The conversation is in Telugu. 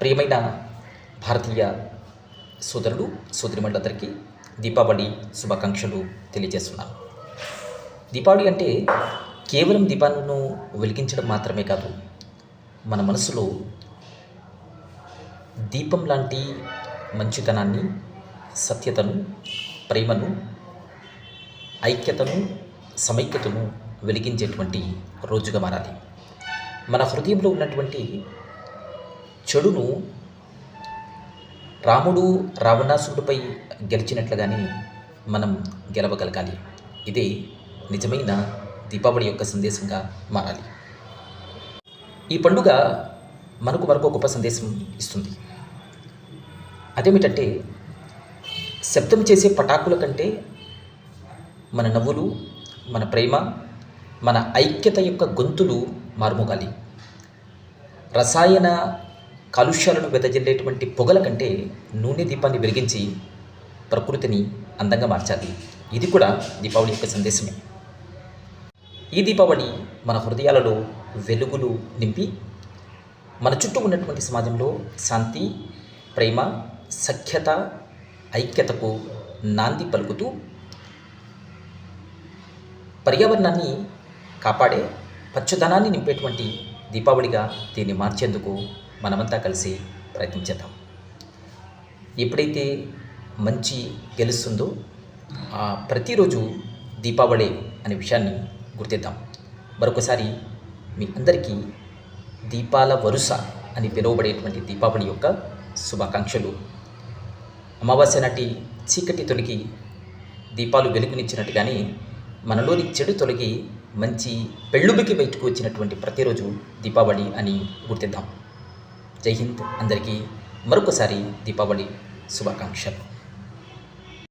ప్రియమైన భారతీయ సోదరుడు సోదరిమండలందరికీ దీపావళి శుభాకాంక్షలు తెలియజేస్తున్నాను. దీపావళి అంటే కేవలం దీపాలను వెలిగించడం మాత్రమే కాదు మన మనసులో దీపం లాంటి మంచితనాన్ని సత్యతను ప్రేమను ఐక్యతను సమైక్యతను వెలిగించేటువంటి రోజుగా మారాలి. మన హృదయంలో ఉన్నటువంటి చెడును రాముడు రావణాసురుడిపై గెలిచినట్లుగానే మనం గెలవగలగాలి. ఇదే నిజమైన దీపావళి యొక్క సందేశంగా మారాలి. ఈ పండుగ మనకు మరొక గొప్ప సందేశం ఇస్తుంది. అదేమిటంటే శబ్దం చేసే పటాకుల కంటే మన నవ్వులు మన ప్రేమ మన ఐక్యత యొక్క గొంతులు మారుమోగాలి. రసాయన కాలుష్యాలను వెదజల్లేటువంటి పొగల కంటే నూనె దీపాన్ని వెలిగించి ప్రకృతిని అందంగా మార్చాలి. ఇది కూడా దీపావళి యొక్క సందేశమే. ఈ దీపావళి మన హృదయాలలో వెలుగులు నింపి మన చుట్టూ ఉన్నటువంటి సమాజంలో శాంతి ప్రేమ సఖ్యత ఐక్యతకు నాంది పలుకుతూ పర్యావరణాన్ని కాపాడే పచ్చదనాన్ని నింపేటువంటి దీపావళిగా దీన్ని మార్చేందుకు మనమంతా కలిసి ప్రయత్నించేద్దాం. ఎప్పుడైతే మంచి గెలుస్తుందో ఆ ప్రతిరోజు దీపావళి అనే విషయాన్ని గుర్తిద్దాం. మరొకసారి మీ అందరికీ దీపాల వరుస అని పిలువబడేటువంటి దీపావళి యొక్క శుభాకాంక్షలు. అమావాస్య నాటి చీకటి తొలగి దీపాలు వెలుగునిచ్చినట్టుగానే మనలోని చెడు తొలగి మంచి పెళ్ళుబికి బయటకు వచ్చినటువంటి ప్రతిరోజు దీపావళి అని గుర్తిద్దాం. జై హింద్ అందరికీ మరొకసారి దీపావళి శుభాకాంక్షలు.